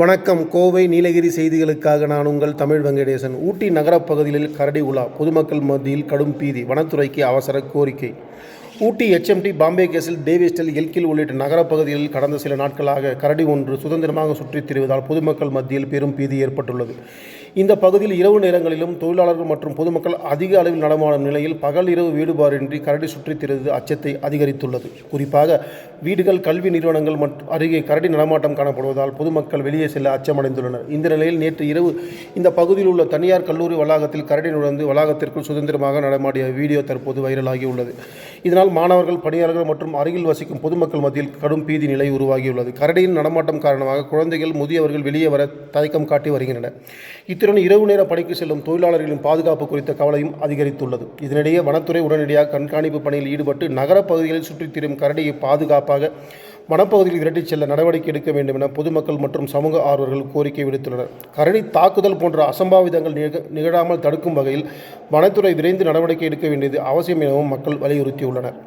வணக்கம். கோவை நீலகிரி செய்திகளுக்காக நான் உங்கள் தமிழ் வெங்கடேசன். ஊட்டி நகரப்பகுதியில் கரடி உலா. பொதுமக்கள் மத்தியில் கடும் பீதி. வனத்துறைக்கு அவசர கோரிக்கை. ஊட்டி எச்எம்டி பாம்பே கேஸில் டேவிஸ்டல் எல்கில் உள்ளிட்ட நகரப்பகுதிகளில் கடந்த சில நாட்களாக கரடி ஒன்று சுதந்திரமாக சுற்றித் திரிவதால் பொதுமக்கள் மத்தியில் பெரும் பீதி ஏற்பட்டுள்ளது. இந்த பகுதியில் இரவு நேரங்களிலும் தொழிலாளர்கள் மற்றும் பொதுமக்கள் அதிக அளவில் நடமாடும் நிலையில் பகல் இரவு வீடுபாடின்றி கரடி சுற்றித் திரிவது அச்சத்தை அதிகரித்துள்ளது. குறிப்பாக வீடுகள் கல்வி நிறுவனங்கள் மற்றும் அருகே கரடி நடமாட்டம் காணப்படுவதால் பொதுமக்கள் வெளியே செல்ல அச்சமடைந்துள்ளனர். இந்த நிலையில் நேற்று இரவு இந்த பகுதியில் உள்ள தனியார் கல்லூரி வளாகத்தில் கரடி நுழைந்து வளாகத்திற்குள் சுதந்திரமாக நடமாடிய வீடியோ தற்போது வைரலாகி உள்ளது இதனால் மாணவர்கள் பணியாளர்கள் மற்றும் அருகில் வசிக்கும் பொதுமக்கள் மத்தியில் கடும் பீதி நிலை உருவாகியுள்ளது. கரடியின் நடமாட்டம் காரணமாக குழந்தைகள் முதியவர்கள் வெளியே வர தயக்கம் காட்டி வருகின்றனர். இத்துடன் இரவு நேர பணிக்கு செல்லும் தொழிலாளர்களின் பாதுகாப்பு குறித்த கவலையும் அதிகரித்துள்ளது. இதனிடையே வனத்துறை உடனடியாக கண்காணிப்பு பணியில் ஈடுபட்டு நகரப் பகுதிகளில் சுற்றித் திரியும் கரடியை பாதுகாப்பாக வனப்பகுதியில் விரட்டிச் செல்ல நடவடிக்கை எடுக்க வேண்டும் என பொதுமக்கள் மற்றும் சமூக ஆர்வலர்கள் கோரிக்கை விடுத்துள்ளனர். கரடி தாக்குதல் போன்ற அசம்பாவிதங்கள் நிக நிகழாமல் தடுக்கும் வகையில் வனத்துறை விரைந்து நடவடிக்கை எடுக்க வேண்டியது அவசியம் எனவும் மக்கள் வலியுறுத்தியுள்ளனர்.